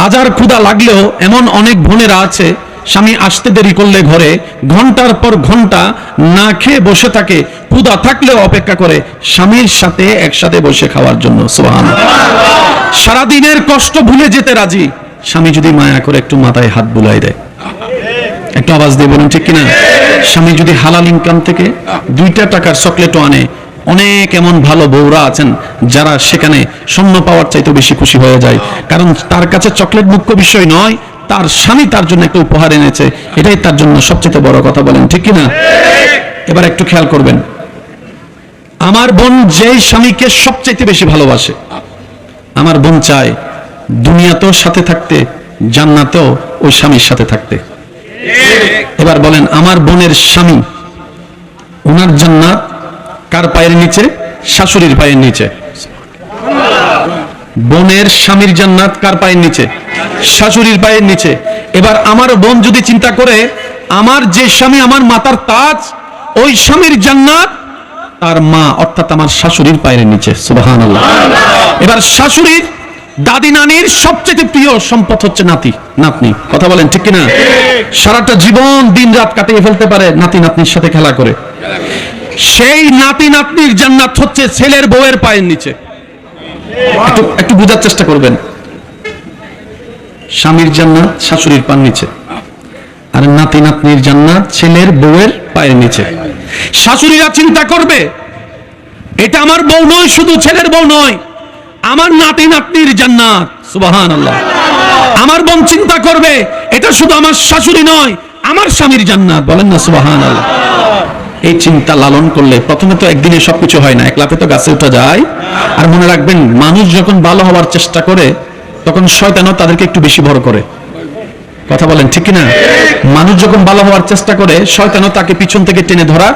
হাজার ক্ষুধা লাগলেও এমন অনেক বোনেরা আছে, স্বামী আসতে দেরি করলে ঘরে, ঘণ্টার পর ঘণ্টা না খেয়ে বসে থাকে, ক্ষুধা থাকলেও অপেক্ষা করে স্বামীর সাথে একসাথে বসে খাওয়ার জন্য সোহান সারাদিনের কষ্ট ভুলে যেতে রাজি, স্বামী যদি মায়া করে একটু মাথায় হাত বুলাই দেয়। একটু আওয়াজ দিয়ে বলুন, ঠিক কিনা? স্বামী যদি হালাল ইনকাম থেকে দুইটা টাকার চকলেটও আনে অনেক এমন ভালো বউরা আছেন যারা সেখানে শূন্য পাওয়ার চাইতে বেশি খুশি হয়ে যায়। কারণ তার কাছে চকলেট মুখ্য বিষয় নয়, তার স্বামী তার জন্য একটা উপহার এনেছে, এটাই তার জন্য সবচেয়ে বড় কথা বলেন, ঠিক কিনা? এবার একটু খেয়াল করবেন। আমার বোন যেই স্বামীকে সবচাইতে বেশি ভালোবাসে, আমার বোন চায় দুনিয়াতেও সাথে থাকতে, জান্নাতেও ওই স্বামীর সাথে থাকতে। এবার বলেন, আমার বোনের স্বামী ওনার জান্নাত কার পায়ের নিচে? শাশুড়ির পায়ের নিচে। বোনের স্বামীর জান্নাত কার পায়ের নিচে? শাশুড়ির পায়ের নিচে। এবার আমার বোন যদি চিন্তা করে, আমার যে স্বামী আমার মাতার তাজ, ওই স্বামীর জান্নাত তার মা, অর্থাৎ আমার শাশুড়ির পায়ের নিচে। সুবাহান এবার শাশুড়ির দাদি নানির সবচেয়ে প্রিয় সম্পদ হচ্ছে নাতি, নাতনি। কথা বলেন, ঠিক কিনা? সারাটা জীবন দিন রাত কাটিয়ে ফেলতে পারে নাতি নাতনির সাথে খেলা করে। সেই নাতি নাতনির জান্নাত হচ্ছে ছেলের বউয়ের পায়ের নিচে। একটু বোঝার চেষ্টা করবেন। স্বামীর জান্নাত, শাশুড়ির পায়ের নিচে। আর নাতি নাতনির জান্নাত, ছেলের বউয়ের পায়ের নিচে। শাশুড়িরা চিন্তা করবে, এটা আমার বউ নয়, শুধু ছেলের বউ নয়। আমার নাতি নাতনির জান্নাত সুবাহান আল্লাহ আমার বোন চিন্তা করবে, এটা শুধু আমার শাশুড়ি নয়, আমার স্বামীর জান্নাত, বলেন না সুবাহান আল্লাহ এই চিন্তা লালন করলে প্রথমে তো একদিনে সবকিছু হয় না, একলাপে তো গাছে উঠা যায়। আর মনে রাখবেন, মানুষ যখন ভালো হওয়ার চেষ্টা করে, তখন শয়তানও তাদেরকে একটু বেশি ভর করে। কথা বলেন, ঠিক কিনা? মানুষ যখন ভালো হওয়ার চেষ্টা করে, শয়তানও তাকে পিছন থেকে টেনে ধরার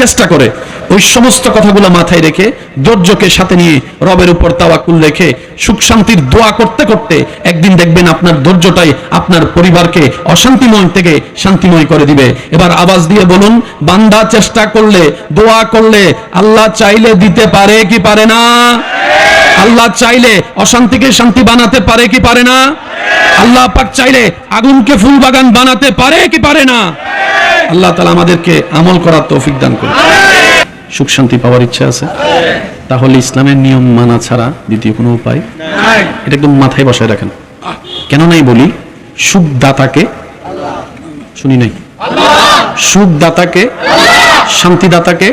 চেষ্টা করে ওই সমস্ত কথাগুলো মাথায় রেখে ধৈর্যকে সাথে নিয়ে রবের উপর তাওয়াক্কুল রেখে সুখ শান্তির দোয়া করতে করতে একদিন দেখবেন আপনার ধৈর্যটাই আপনার পরিবারকে অশান্তিময় থেকে শান্তিময় করে দিবে। এবার আওয়াজ দিয়ে বলুন, বান্দা চেষ্টা করলে, দোয়া করলে আল্লাহ চাইলে দিতে পারে কি পারে না? আল্লাহ চাইলে অশান্তিকে শান্তি বানাতে পারে কি পারে না? আল্লাহ পাক চাইলে আগুনকে ফুল বাগান বানাতে পারে কি পারে না? আল্লাহ তালা আমাদেরকে আমল করার তৌফিক দান করুন। সুখ শান্তি পাওয়ার ইচ্ছা আছে। তাহলে ইসলামের নিয়ম মানা ছাড়া দ্বিতীয় কোনো উপায়? এটা একদম মাথায় বসায় রাখেন। কেন নাই বলি? সুখ দাতাকে শুনি নাই। সুখ দাতাকে শান্তি দাতাকে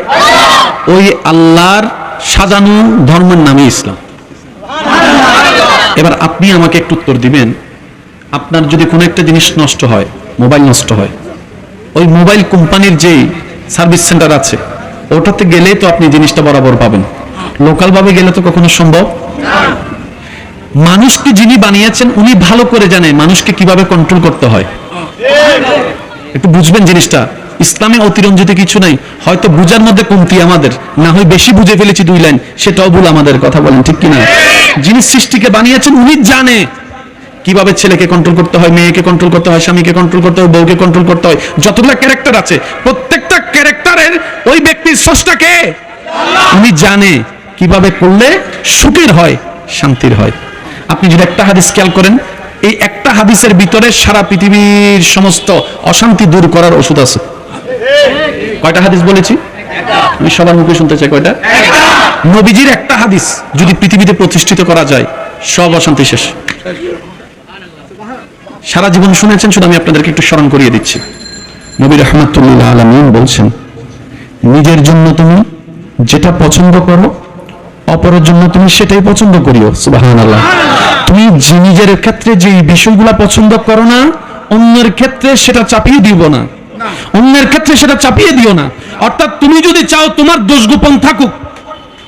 ওই আল্লাহর সাজানো ধর্মের নামে ইসলাম। এবার আপনি আমাকে একটু উত্তর দিবেন। আপনার যদি কোনো একটা জিনিস নষ্ট হয় মোবাইল নষ্ট হয় ওই মোবাইল কোম্পানির যেই সার্ভিস সেন্টার আছে, ওটাতে গেলে তো আপনি জিনিসটা বরাবর পাবেন। লোকাল ভাবে গেলে তো কখনো সম্ভব? মানুষকে যিনি বানিয়েছেন, উনি ভালো করে জানে মানুষকে কীভাবে কন্ট্রোল করতে হয়। একটু বুঝবেন জিনিসটা? ইসলামে অতিরঞ্জিত কিছু নাই। হয়তো বুঝার মধ্যে কমতি আমাদের, না হয় বেশি বুঝে ফেলেছি দুই লাইন, সেটাও ভুল আমাদের, কথা বলেন ঠিক কিনা? যিনি সৃষ্টিকে বানিয়েছেন, উনি জানে। কীভাবে ছেলেকে কন্ট্রোল করতে হয় মেয়েকে কন্ট্রোল করতে হয় স্বামীকে কন্ট্রোল করতে হয় বউকে কন্ট্রোল করতে হয় যতগুলো ক্যারেক্টার আছে প্রত্যেকটা ক্যারেক্টারের ওই ব্যক্তির স্রষ্টাকে উনি জানে কীভাবে করলে সুখের হয় শান্তির হয়। আপনি যদি একটা হাদিস খেয়াল করেন এই একটা হাদিসের ভিতরে সারা পৃথিবীর সমস্ত অশান্তি দূর করার ওষুধ আছে। কয়টা হাদিস বলেছি? আমি সবার মুখে শুনতে চাই কয়টা? নবীজির একটা হাদিস যদি পৃথিবীতে প্রতিষ্ঠিত করা যায় সব অশান্তি শেষ। সারা জীবন শুনেছেন শুধু আমি আপনাদেরকে একটু স্মরণ করিয়ে দিচ্ছি। নবী রহমতুল্লাহ আলমিন বলছেন নিজের জন্য তুমি যেটা পছন্দ করো অপরের জন্য তুমি সেটাই পছন্দ করিও। সুবাহান আল্লাহ তুমি যে নিজের ক্ষেত্রে যে বিষয়গুলো পছন্দ করো না অন্যের ক্ষেত্রে সেটা চাপিয়ে দিব না। অন্যের ক্ষেত্রে সেটা চাপিয়ে দিও না। অর্থাৎ তুমি যদি চাও তোমার দোষ গোপন থাকুক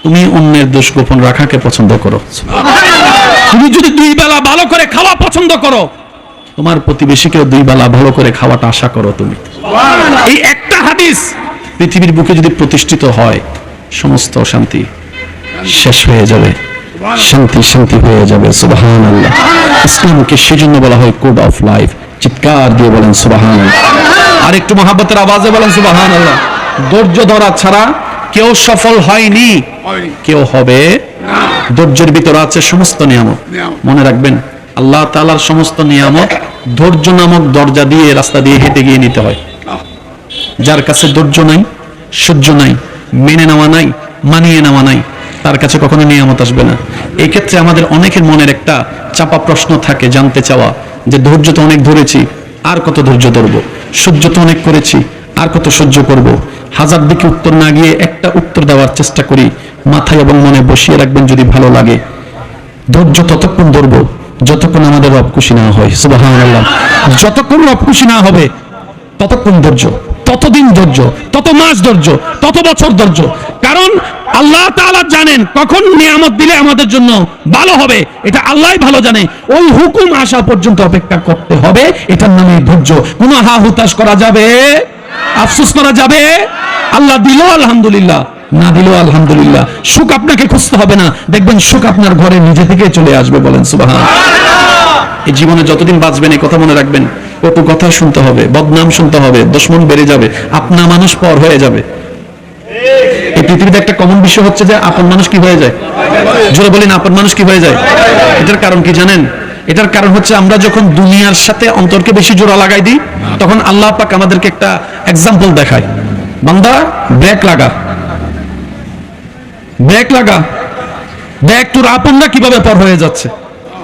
তুমি অন্যের দোষ গোপন রাখাকে পছন্দ করো। তুমি যদি দুই বেলা ভালো করে খাওয়া পছন্দ করো তোমার প্রতিবেশীকে দুই বেলা ভালো করে খাওয়াটা আশা করো তুমি। এই একটা হাদিস পৃথিবীর বুকে যদি প্রতিষ্ঠিত হয় সমস্ত শান্তি শেষ হয়ে যাবে। শান্তি শান্তি হয়ে যাবে। সুবাহান আল্লাহ ইসলামকে সেজন্য বলা হয় কোড অফ লাইফ চিৎকার দিয়ে বলেন সুবাহান আর একটু মহাব্বতের আওয়াজে বলেন সুবাহান আল্লাহ ধৈর্য ধরা ছাড়া কেউ সফল হয়নি। কেউ হবে ধৈর্যের ভিতরে আছে সমস্ত নিয়ামত। মনে রাখবেন আল্লাহ তাআলার সমস্ত নিয়ামত ধৈর্য নামক দরজা দিয়ে রাস্তা দিয়ে হেঁটে গিয়ে নিতে হয়। যার কাছে ধৈর্য নাই, সহ্য নাই, মেনে নেওয়া নাই, মানিয়ে নেওয়া নাই, তার কাছে কখনো নিয়ামত আসবে না। এই ক্ষেত্রে আমাদের অনেকের মনের একটা চাপা প্রশ্ন থাকে জানতে চাওয়া যে ধৈর্য তো অনেক ধরেছি, আর কত ধৈর্য ধরবো? সহ্য তো অনেক করেছি, আর কত সহ্য করব? হাজার দিকে উত্তর না গিয়ে একটা উত্তর দেওয়ার চেষ্টা করি, মাথায় এবং মনে বসিয়ে রাখবেন যদি ভালো লাগে। ধৈর্য ততক্ষণ ধরবো যতক্ষণ আমাদের রব খুশি না হয়, সুবহানাল্লাহ। যতক্ষণ রব খুশি না হবে, ততক্ষণ ধৈর্য, ততদিন ধৈর্য, তত মাস ধৈর্য, তত বছর ধৈর্য। কারণ আল্লাহ তাআলা জানেন কখন নিয়ামত দিলে আমাদের জন্য ভালো হবে। এটা আল্লাহই ভালো জানে। ওই হুকুম আসা পর্যন্ত অপেক্ষা করতে হবে। এটার নামে ধৈর্য। কোনো হা হুতাশ করা যাবে? আফসোস করা যাবে? আল্লাহ দিল, আলহামদুলিল্লাহ। না দিল আলহামদুলিল্লাহ। সুখ আপনাকে খুঁজতে হবে না। দেখবেন সুখ আপনার ঘরে নিজে থেকে চলে আসবে বলেন সুবাহান এই জীবনে যতদিন বাঁচবেন, এই কথা মনে রাখবেন কটু কথা শুনতে হবে, বদনাম শুনতে হবে, দুশ্মন বেড়ে যাবে, আপনা মানুষ পর হয়ে যাবে। এই পৃথিবীতে একটা কমন বিষয় হচ্ছে যে আপন মানুষ কি হয়ে যায়? জোরে বলেন, আপন মানুষ কি হয়ে যায়? এটার কারণ কি জানেন? এটার কারণ হচ্ছে আমরা যখন দুনিয়ার সাথে অন্তরকে বেশি জোড়া লাগাই দিই, তখন আল্লাহ পাক আমাদেরকে একটা এক্সাম্পল দেখায়। বান্দা, ব্রেক লাগা। ব্রেক লাগা। দেখ তোর আপনরা কীভাবে পর হয়ে যাচ্ছে?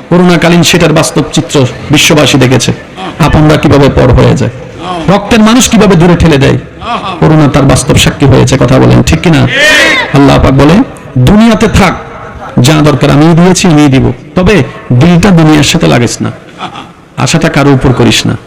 করোনাকালীন সেটার বাস্তব চিত্র বিশ্ববাসী দেখেছে। আপনরা কীভাবে পর হয়ে যায়? রক্তের মানুষ কীভাবে দূরে ঠেলে দেয়? করোনা তার বাস্তব সাক্ষী হয়েছে, কথা বলেন, ঠিক কিনা? আল্লাহ পাক বলে দুনিয়াতে থাক, যা দরকার আমি দিয়েছি, আমি দিব। তবে দিলটা দুনিয়ার সাথে লাগিস না। আশাটা কারও উপর করিস না।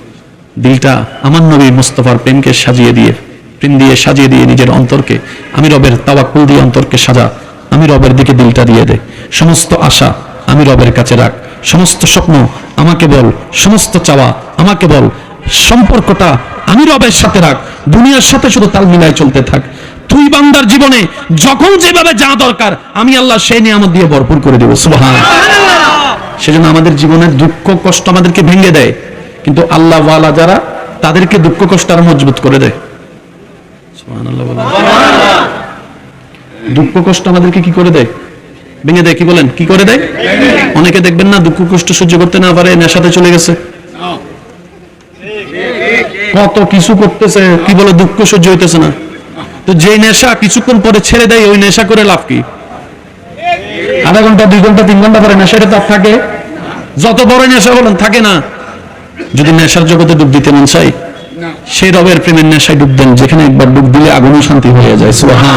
দিলটা আমার নবী মুস্তফার প্রেমকে সাজিয়ে দিয়ে প্রেম দিয়ে সাজিয়ে দিয়ে নিজের অন্তরকে, আমি রবের তাওয়াক্কুল দিয়ে অন্তরকে সাজা, আমি রবের দিকে দিলটা দিয়ে দে। সমস্ত আশা আমি রবের কাছে রাখ। সমস্ত স্বপ্ন আমাকে বল। সমস্ত চাওয়া আমাকে বল। সম্পর্কটা আমি রবের সাথে রাখ। দুনিয়ার সাথে শুধু তাল মিলায় চলতে থাক। তুই বান্দার জীবনে যখন যেভাবে যা দরকার, আমি আল্লাহ সেই নিয়ামত দিয়ে ভরপুর করে দেবো। সুবহান সেজন্য আমাদের জীবনের দুঃখ কষ্ট আমাদেরকে ভেঙে দেয়। কিন্তু আল্লাহ ওয়ালা যারা, তাদেরকে দুঃখ কষ্ট আরও মজবুত করে দেয়। দুঃখ কষ্ট আমাদেরকে কি করে দেয়? ভেঙে দেয়, কি বলেন? কি করে দেয়? অনেকে দেখবেন না, দুঃখ কষ্ট সহ্য করতে না পারে, নেশাতে চলে গেছে। কত কিছু করতেছে, কি বলে, দুঃখ সহ্য হইতেছে না। তো যে নেশা কিছুক্ষণ পরে ছেড়ে দেয়, ওই নেশা করে লাভ কি? আধা ঘণ্টা, দুই ঘণ্টা, তিন ঘণ্টা পরে নেশাটা তার থাকে। যত বড় নেশা বলেন, থাকে না। যদি নেশার জগতে ডুব দিতে মন চাই সেই রবের প্রেমের নেশায় ডুব দেন যেখানে একবার ডুব দিলে আগুনও শান্তি হয়ে যায় সুবহান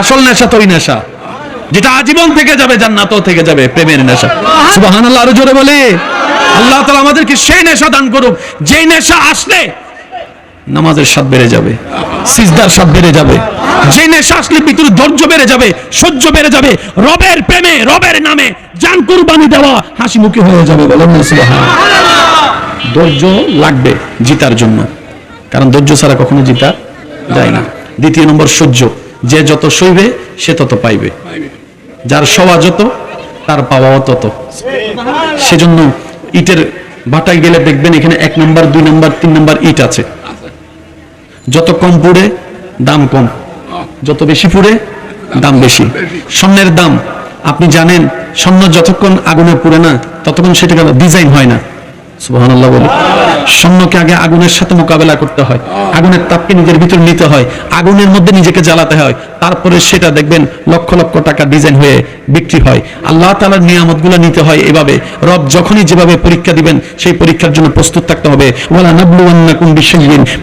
আসল নেশা তো ওই নেশা। যেটা আজীবন থেকে যাবে জান্নাতও থেকে যাবে প্রেমের নেশা। সুবহানাল্লাহ। আরও জোরে বলে। আল্লাহ তাআলা আমাদেরকে সেই নেশা দান করুক যেই নেশা আসলে নামাজের স্বাদ বেড়ে যাবে সিজদার স্বাদ বেড়ে যাবে। যে নেশা আসলে ভিতরে ধৈর্য বেড়ে যাবে সহ্য বেড়ে যাবে রবের প্রেমে রবের নামে জান কুরবানি দেওয়া হাসি মুখে হয়ে যাবে বলেন ধৈর্য লাগবে জিতার জন্য। কারণ ধৈর্য ছাড়া কখনো জিতা যায় না। দ্বিতীয় নম্বর, সহ্য। যে যত সইবে, সে তত পাইবে। যার সওয়া যত, তার পাওয়াও তত। সেজন্য ইটের বাটায় গেলে দেখবেন এখানে এক নম্বর, দুই নম্বর, তিন নম্বর ইট আছে। যত কম পুড়ে, দাম কম। যত বেশি পুড়ে, দাম বেশি। স্বর্ণের দাম, আপনি জানেন, স্বর্ণ যতক্ষণ আগুনে পুড়ে না, ততক্ষণ সেটা ডিজাইন হয় না। সুবহানাল্লাহ বলে স্বর্ণকে আগে আগুনের সাথে মোকাবেলা করতে হয়। আগুনের তাপকে নিজের ভিতর নিতে হয়। আগুনের মধ্যে নিজেকে জ্বালাতে হয়। তারপরে সেটা দেখবেন লক্ষ লক্ষ টাকা ডিজাইন হয়ে বিক্রি হয়। আল্লাহ তাআলার নিয়ামতগুলো নিতে হয় এভাবে। রব যখনই যেভাবে পরীক্ষা দিবেন সেই পরীক্ষার জন্য প্রস্তুত থাকতে হবে। ওয়ালা নাবলুওয়ান্নাকুম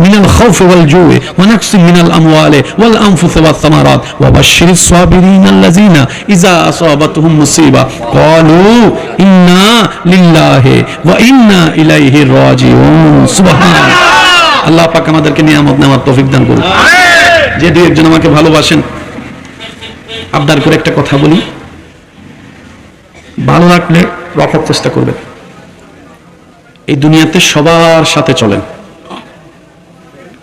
মিনাল খাউফি ওয়াল জুই ওয়া নাকসিম মিনাল আমওয়ালি ওয়াল আনফুসি ওয়াস সামারাত ওয়া বাশশিরিস সাবিরিন আল্লাযিনা ইযা আসাবাতুহুম মুসিবা। ক্বালু ইন্না লিল্লাহি ওয়া ইন্না ইলাইহি রাজিউন। সুবহান আল্লাহ পাক আমাদেরকে নিয়ামত নেওয়ার তৌফিক দান করুন যে দুই একজন আমাকে ভালোবাসেন আবদার করে একটা কথা বলি। ভালো রাখলে রাখার চেষ্টা করবেন। এই দুনিয়াতে সবার সাথে চলেন।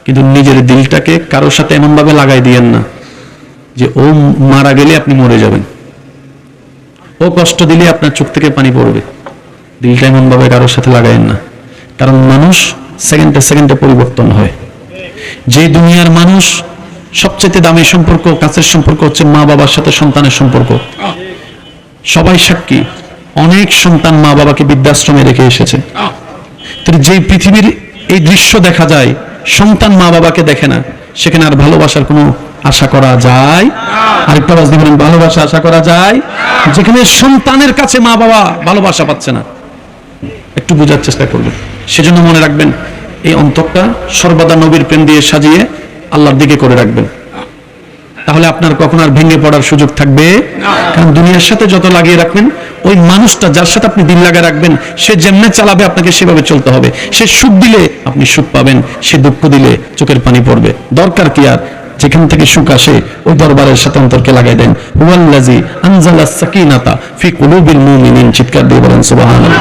কিন্তু নিজের দিলটাকে কারোর সাথে এমন ভাবে লাগাই দিয়েন না যে ও মারা গেলে আপনি মরে যাবেন। ও কষ্ট দিলে আপনার চোখ থেকে পানি পড়বে। দিলটা এমন ভাবে কারোর সাথে লাগাইন না। কারণ মানুষ সেকেন্ডে সেকেন্ডে পরিবর্তন হয়। যে দুনিয়ার মানুষ সবচেয়ে দামি সম্পর্ক, কাছের সম্পর্ক হচ্ছে মা বাবার সাথে সন্তানের সম্পর্ক। সবাই সাক্ষী। অনেক সন্তান মা বাবাকে বৃদ্ধাশ্রমে রেখে এসেছে। যেই পৃথিবীর এই দৃশ্য দেখা যায়, সন্তান মা বাবাকে দেখে না, সেখানে আর ভালোবাসার কোনো আশা করা যায়? আরেকটা বাস দিবেন ভালোবাসা আশা করা যায়? যেখানে সন্তানের কাছে মা বাবা ভালোবাসা পাচ্ছে না। একটু বোঝার চেষ্টা করবেন। সেজন্য মনে রাখবেন, এই অন্তরটা সর্বদা নবীর প্রেম দিয়ে সাজিয়ে আল্লাহর দিকে করে রাখবেন। তাহলে আপনার কখন আর ভেঙে পড়ার সুযোগ থাকবে? কারণ দুনিয়ার সাথে যত লাগিয়ে রাখবেন ওই মানুষটা যার সাথে আপনি দিল লাগিয়ে রাখবেন সে যেমনে চালাবে আপনাকে সেভাবে চলতে হবে। সে সুখ দিলে আপনি সুখ পাবেন সে দুঃখ দিলে চোখের পানি পড়বে। দরকার কি আর? যেখান থেকে সুখ আসে ওই দরবারের সাথে অন্তরকে লাগাই দেন। হুয়াল্লাজি আনজালা সাকিনাতা ফি কুলুবিল মুমিনিন চিৎকার দিয়ে বলেন সুবহানাল্লাহ।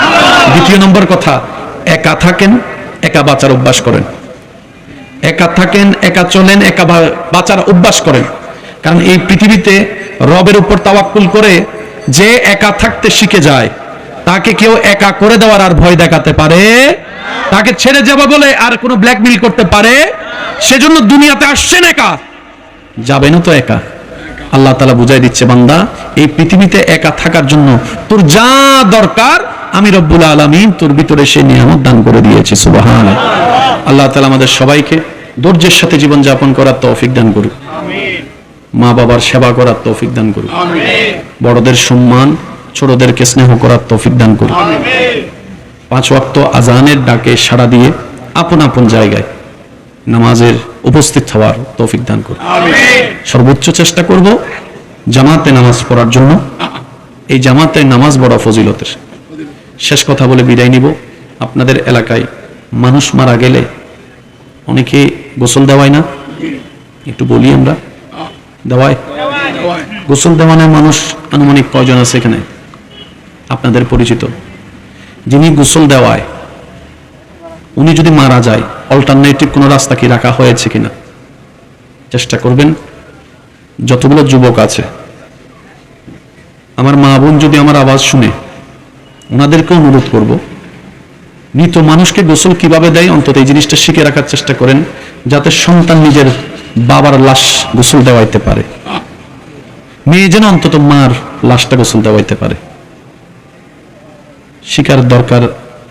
দ্বিতীয় নম্বর কথা একা থাকেন একা বাঁচার অভ্যাস করেন। একা থাকেন একা চলেন একা বাঁচার অভ্যাস করেন। কারণ এই পৃথিবীতে রবের উপর তাওয়াক্কুল করে যে একা থাকতে শিখে যায়, তাকে কেউ একা করে দেওয়ার আর ভয় দেখাতে পারে। তাকে ছেড়ে যাবে বলে আর কোনো ব্ল্যাকমেল করতে পারে। সেজন্য দুনিয়াতে আসছেন একা। যাবেনও তো একা। আল্লাহ তালা বুঝাই দিচ্ছে, বান্দা, এই পৃথিবীতে একা থাকার জন্য তোর যা দরকার, আমি রব্বুল আলমিন তোর ভিতরে সে নিয়ামত দান করে দিয়েছি সুবাহান আল্লাহ তালা আমাদের সবাইকে ধৈর্যের সাথে জীবন যাপন করার তৌফিক দান করুক। মা বাবার সেবা করার তৌফিক দান করুক। বড়দের সম্মান, ছোটদেরকে স্নেহ করার তৌফিক দান করুক। পাঁচ ওয়াক্ত আজানের ডাকে সাড়া দিয়ে আপন আপন জায়গায় নামাজের উপস্থিত হওয়ার তৌফিক দান করুক। সর্বোচ্চ চেষ্টা করব জামাতে নামাজ পড়ার জন্য। এই জামাতে নামাজ বড় ফজিলতের। শেষ কথা বলে বিদায় নিব। আপনাদের এলাকায় মানুষ মারা গেলে অনেকে গোসল দেওয়ায় না? একটু বলি আমরা। গোসল দেওয়ানোর মানুষ আনুমানিক কয়জন আছে এখানে? আপনাদের পরিচিত। যিনি গোসল দেওয়ায়, উনি যদি মারা যায় অল্টারনেটিভ কোনো রাস্তা কি রাখা হয়েছে কিনা? চেষ্টা করবেন। যতগুলো যুবক আছে, আমার মা বোন যদি আমার আওয়াজ শুনে ওনাদেরকে অনুরোধ করব, মৃত মানুষকে গোসল কীভাবে দেয়? অন্তত এই জিনিসটা শিখে রাখার চেষ্টা করেন, যাতে সন্তান নিজের বাবার লাশ গোসল দেওয়াইতে পারে। মেয়ে যেন অন্তত মার লাশটা গোসল দেওয়াইতে পারে। শিকার দরকার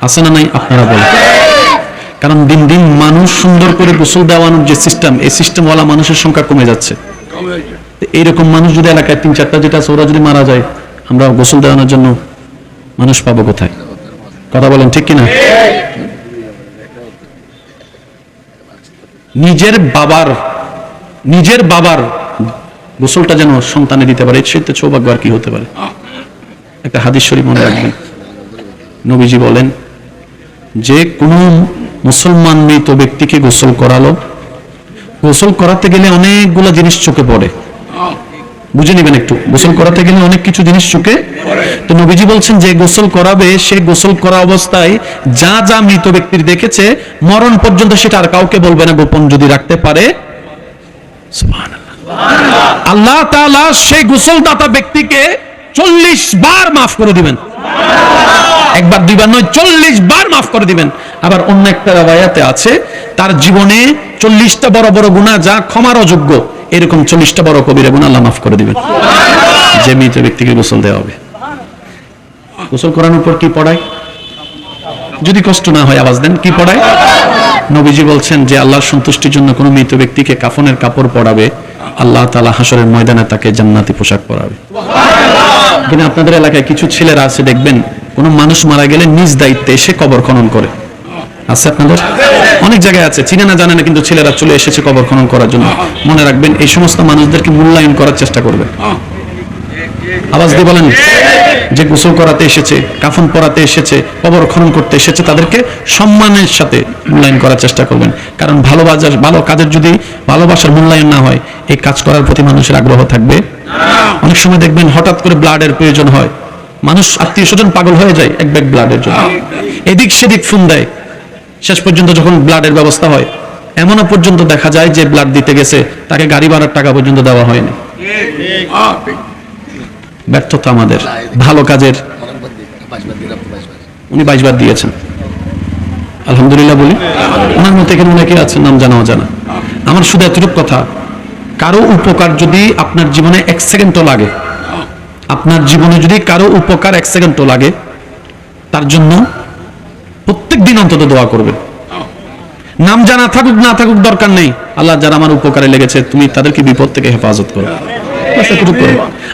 আছে না নাই, আপনারা বলেন। কারণ দিন দিন মানুষ সুন্দর করে গোসল দেওয়ানোর যে সিস্টেম এই সিস্টেমওয়ালা মানুষের সংখ্যা কমে যাচ্ছে। এইরকম মানুষ যদি এলাকায় তিন চারটা যেটা আছে, ওরা যদি মারা যায়, আমরা গোসল দেওয়ানোর জন্য মানুষ পাবো কোথায়? কথা বলেন ঠিক কিনা? নিজের বাবার নিজের বাবার গোসলটা যেন সন্তানে দিতে পারে, এর সাথে সৌভাগ্য আর কি হতে পারে? একটা হাদিস শরীফ মনে রাখবেন। নবীজি বলেন, যে কোনো মুসলমান মৃত ব্যক্তিকে গোসল করালো, গোসল করাতে গেলে অনেকগুলো জিনিস চোখে পড়ে। বুঝে নেবেন একটু, গোসল করাতে গেলে অনেক কিছু জিনিস চোখে তো নবীজি বলছেন যে গোসল করাবে, সে গোসল করা অবস্থায় যা যা মৃত ব্যক্তির দেখেছে, মরণ পর্যন্ত সেটা আর কাউকে বলবে না, গোপন যদি রাখতে পারে। আল্লাহ তাআলা সেই গোসলদাতা ব্যক্তিকে চল্লিশ বার মাফ করে দিবেন। একবার দুইবার নয় চল্লিশ বার মাফ করে দিবেন। আবার অন্য একটা রাবায়াতে আছে তার জীবনে চল্লিশটা বড় বড় গুণা যা ক্ষমার অযোগ্য এরকম চল্লিশটা বড় কবিরা গুণা আল্লাহ মাফ করে দিবেন। যে মৃত ব্যক্তিকে গোসল দেওয়া হবে। গোসল করানোর পর কি পড়ায়? যদি কষ্ট না হয় আওয়াজ দেন কি পড়ায়? নবীজি বলছেন যে আল্লাহর সন্তুষ্টির জন্য কোনো মৃত ব্যক্তিকে কাফনের কাপড় পরাবে আল্লাহ তালা হাসরের ময়দানে তাকে জান্নাতি পোশাক পরাবে। কিন্তু আপনাদের এলাকায় কিছু ছেলেরা আছে দেখবেন কোন মানুষ মারা গেলে নিজ দায়িত্বে এসে কবর খনন করে। আছে আপনাদের? অনেক জায়গায় আছে চিনে না জানে না কিন্তু ছেলেরা চলে এসেছে কবর খনন করার জন্য। মনে রাখবেন এই সমস্ত মানুষদেরকে মূল্যায়ন করার চেষ্টা করবেন। আওয়াজ দিয়ে বলেন, যে গোসল করাতে এসেছে, কাফন পরাতে এসেছে, কবর খনন করতে এসেছে, তাদেরকে সম্মানের সাথে মূল্যায়ন করার চেষ্টা করবেন। কারণ ভালোবাসার ভালো কাজের যদি ভালোবাসার মূল্যায়ন না হয়, এই কাজ করার প্রতি মানুষের আগ্রহ থাকবে। অনেক সময় দেখবেন হঠাৎ করে ব্লাডের প্রয়োজন হয়। মানুষ আত্মীয় স্বজন পাগল হয়ে যায় এক ব্যাগ ব্লাডের জন্য। এদিক সেদিক ফোন দেয়। শেষ পর্যন্ত যখন ব্লাডের ব্যবস্থা হয়, এমনও পর্যন্ত দেখা যায় যে ব্লাড দিতে গেছে, তাকে গাড়ি ভাড়ার টাকা পর্যন্ত দেওয়া হয়নি। ব্যর্থতা আমাদের, ভালো কাজের। উনি বাইশ বার দিয়েছেন। আলহামদুলিল্লাহ বলি। ওনার মতো এখানে অনেকে আছেন, নাম জানা। অজানা আমার শুধু এতটুকু কথা, কারও উপকার যদি আপনার জীবনে এক সেকেন্ডও লাগে, আপনার জীবনে যদি কারও উপকার এক সেকেন্ডও লাগে, তার জন্য প্রত্যেক দিন অন্তত দোয়া করবেন। নাম জানা থাকুক, না থাকুক, দরকার নেই। আল্লাহ যারা আমার উপকারে লেগেছে, তুমি তাদেরকে বিপদ থেকে হেফাজত করো।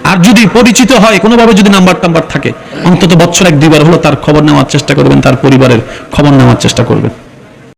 আর যদি পরিচিত হয়, কোনোভাবে যদি নাম্বার টাম্বার থাকে, অন্তত বছর এক দুইবার হলো তার খবর নেওয়ার চেষ্টা করবেন, তার পরিবারের খবর নেওয়ার চেষ্টা করবেন।